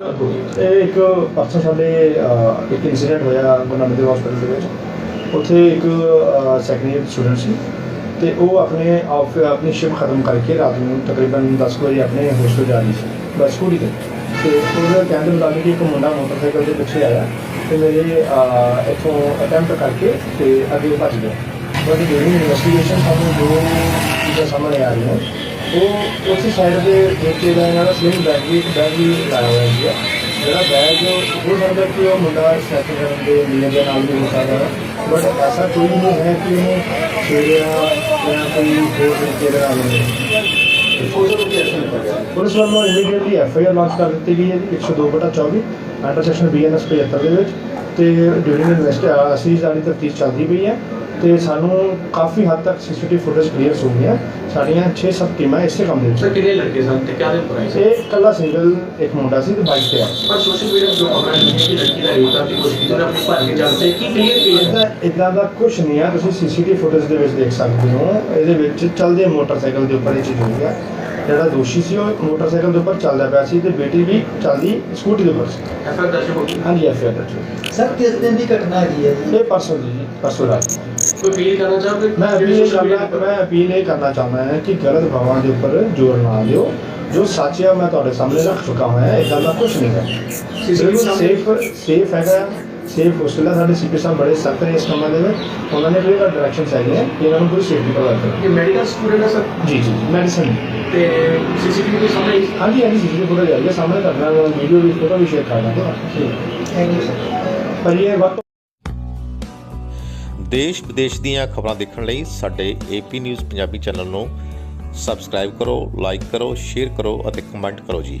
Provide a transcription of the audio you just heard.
ਇਹ ਇੱਕ ਪਰਸਨ ਸਾਡੇ ਇੱਕ ਇਨਸੀਡੈਂਟ ਹੋਇਆ ਗੁਰੂ ਨਾਨਕ ਦੇਵ ਹਸਪੀਟਲ ਦੇ ਵਿੱਚ। ਉੱਥੇ ਇੱਕ ਸੈਕੰਡ ਇਅਰ ਸਟੂਡੈਂਟ ਸੀ ਤੇ ਉਹ ਆਪਣੇ ਆਫ ਆਪਣੀ ਸ਼ਿਫਟ ਖਤਮ ਕਰਕੇ ਰਾਤ ਨੂੰ ਤਕਰੀਬਨ 10 ਕੁ ਵਜੇ ਆਪਣੇ ਹੋਸਟਲ ਜਾ ਰਹੀ ਸੀ ਬਸ ਸਕੂਟੀ ਤੇ ਤੇ ਉਹਦੇ ਕਹਿੰਦੇ ਮੁਤਾਬਿਕ ਇੱਕ ਮੁੰਡਾ ਮੋਟਰਸਾਈਕਲ ਦੇ ਪਿੱਛੇ ਆਇਆ ਤੇ ਮੇਰੇ ਅਹ, ਇੱਥੋਂ ਅਟੈਂਪਟ ਕਰਕੇ ਤੇ ਅੱਗੇ ਭੱਜ ਗਿਆ। ਉਹਦੀ ਜਿਹੜੀ ਇਨਵੈਸਟੀਗੇਸ਼ਨ ਸਾਨੂੰ ਜੋ ਚੀਜ਼ਾਂ ਸਾਹਮਣੇ ਆ ਰਹੀਆਂ। ਉਹ ਉਸੇ ਸਾਈਡ ਦੇ ਨੀਚੇ ਦਾ ਦਾ ਸਲਿੰਗ ਬੈਗ ਵੀ ਬੈਗ ਵੀ ਲਾਇਆ ਹੋਇਆ ਸੀਗਾ। ਜਿਹੜਾ ਬੈਗ ਹੋ ਸਕਦਾ ਕਿ ਉਹ ਮੁੰਡਾ ਸੈਕਿੰਡ ਹੈਂਡ ਦੇ ਨੀਲੇ ਦੇ ਨਾਲ ਵੀ ਹੋ ਸਕਦਾ ਹੈ। ਬਟ ਐਸਾ ਕੋਈ ਨਹੀਂ ਹੈ ਕਿ ਉਹਨੂੰ ਛੇੜਿਆ ਜਾਂ ਕੋਈ ਹੋਰ ਤਰੀਕੇ ਦੇ ਨਾਲ ਪੁਲਿਸ ਵੱਲੋਂ immediately F I R launch ਕਰ ਦਿੱਤੀ ਗਈ ਹੈ ਜੀ 102/24 ਅੰਡਰ ਸੈਕਸ਼ਨ ਬੀਐਨਐਸ 75 ਦੇ ਵਿੱਚ। ਤੇ ਡਿਊਰਿੰਗ ਇਨਵੈਸਟ ਅਸੀਂ ਸਾਡੀ ਤਫਤੀਸ਼ ਚੱਲਦੀ ਪਈ ਹੈ ਤੇ ਸਾਨੂੰ ਕਾਫੀ ਹੱਦ ਤੱਕ ਸੀਸੀਟੀਵੀ ਫੁਟੇਜ ਕਲੀਅਰ ਹੋ ਗਈਆਂ ਸਾਡੀਆਂ 6-7 ਟੀਮਾਂ ਇਸੇ ਕੰਮ ਦੇ ਸਰ ਵਿੱਚ ਕਿੰਨੇ ਲੜਕੇ ਸਨ ਤੇ ਕਿਆ ਦੇ ਪੁਰਾਏ ਸੀ ਇਹ ਇਕੱਲਾ ਸਿੰਗਲ ਇੱਕ ਮੁੰਡਾ ਸੀ ਤੇ ਬਾਈਕ ਤੇ ਆ। ਪਰ ਸੋਸ਼ਲ ਮੀਡੀਆ ਜੋ ਖਬਰਾਂ ਨੇ ਕਿ ਲੜਕੀ ਦਾ ਕਰਨ ਦੀ ਕੋਸ਼ਿਸ਼ ਕੀਤੀ ਆਪਣੀ ਭੱਜ ਕੇ ਚੱਲਦੇ ਕੀ ਕਲੀਅਰ ਇਦਾਂ ਇਦਾਂ ਦਾ ਕੁਝ ਨਹੀਂ ਆ ਤੁਸੀਂ ਸੀਸੀਟੀਵੀ ਫੁਟੇਜ ਦੇ ਵਿੱਚ ਦੇਖ ਸਕਦੇ ਹੋ। ਇਹਦੇ ਵਿੱਚ ਚੱਲਦੇ ਮੋਟਰਸਾਈਕਲ ਦੇ ਉੱਪਰ ਇਹ ਚੀਜ਼ ਹੋਈ ਹੈ। ਜਿਹੜਾ ਦੋਸ਼ੀ ਸੀ ਉਹ ਮੋਟਰਸਾਈਕਲ ਦੇ ਉੱਪਰ ਚੱਲਦਾ ਪਿਆ ਸੀ ਤੇ ਬੇਟੀ ਵੀ ਚੱਲਦੀ ਸਕੂਟੀ ਦੇ ਉੱਪਰ ਸੀ। ਐਫ ਆਰ ਦਰਜ ਹੋ ਗਈ? ਹਾਂਜੀ ਸਰ ਕਿਸ ਦਿਨ ਦੀ ਘਟਨਾ ਹੈਗੀ ਹੈ ਜੀ? ਇਹ ਪਰਸੋਂ ਦੀ ਜੀ ਪਰਸੋਂ ਰਾਤ ਕੋਈ ਅਪੀਲ ਕਰਨਾ ਚਾਹੋਗੇ? ਮੈਂ ਅਪੀਲ ਕਰਨਾ ਮੈਂ ਅਪੀਲ ਇਹ ਕਰਨਾ ਚਾਹੁੰਦਾ ਹਾਂ ਕਿ ਗਲਤ ਭਾਵਾਂ ਦੇ ਉੱਪਰ ਜ਼ੋਰ ਨਾ ਦਿਓ। ਜੋ ਸੱਚ ਹੈ ਮੈਂ ਤੁਹਾਡੇ ਸਾਹਮਣੇ ਰੱਖ ਚੁੱਕਾ ਹੋਇਆ ਇਦਾਂ ਦਾ ਕੁਝ ਨਹੀਂ ਹੈ। ਸਾਹਮਣੇ- ਸੇਫ ਸੇਫ ਹੈਗਾ। ਸੇਫ ਹੋਸਟਲ ਹੈ ਸਾਡੇ ਸੀਪੀ ਸਾਹਿਬ ਬੜੇ ਸਖਤ ਨੇ ਇਸ ਕੰਮਾਂ ਦੇ ਵਿੱਚ। ਉਹਨਾਂ ਨੇ ਕਲੀਅਰ ਡਾਇਰੈਕਸ਼ਨਸ ਹੈਗੇ ਹੈ ਕਿ ਇਹਨਾਂ ਨੂੰ ਕੋਈ ਸੇਫਟੀ ਪ੍ਰੋਵਾਈਡ ਕਰੋ ਇਹ ਮੈਡੀਕਲ ਸਟੂਡੈਂਟ ਹੈ ਸਰ? ਜੀ ਜੀ ਮੈਡੀਸਨ ਤੇ ਸੀਸੀਟੀਵੀ ਦੇ ਸਾਹਮਣੇ ਹੀ- ਹਾਂਜੀ ਹਾਂਜੀ ਜੀ ਪੂਰਾ ਜਾਈਏ ਸਾਹਮਣੇ ਕਰਨਾ ਵੀਡੀਓ ਵੀ ਫੋਟੋ ਵੀ ਸ਼ੇਅਰ ਕਰ ਦਾਂਗੇ। ਥੈਂਕ ਯੂ ਸਰ ਪਰ ਇਹ ਵਕਤ ਦੇਸ਼ ਵਿਦੇਸ਼ ਦੀਆਂ ਖਬਰਾਂ ਦੇਖਣ ਲਈ ਸਾਡੇ ਏਪੀ ਨਿਊਜ਼ ਪੰਜਾਬੀ ਚੈਨਲ ਨੂੰ ਸਬਸਕ੍ਰਾਈਬ ਕਰੋ ਲਾਈਕ ਕਰੋ ਸ਼ੇਅਰ ਕਰੋ ਅਤੇ ਕਮੈਂਟ ਕਰੋ ਜੀ।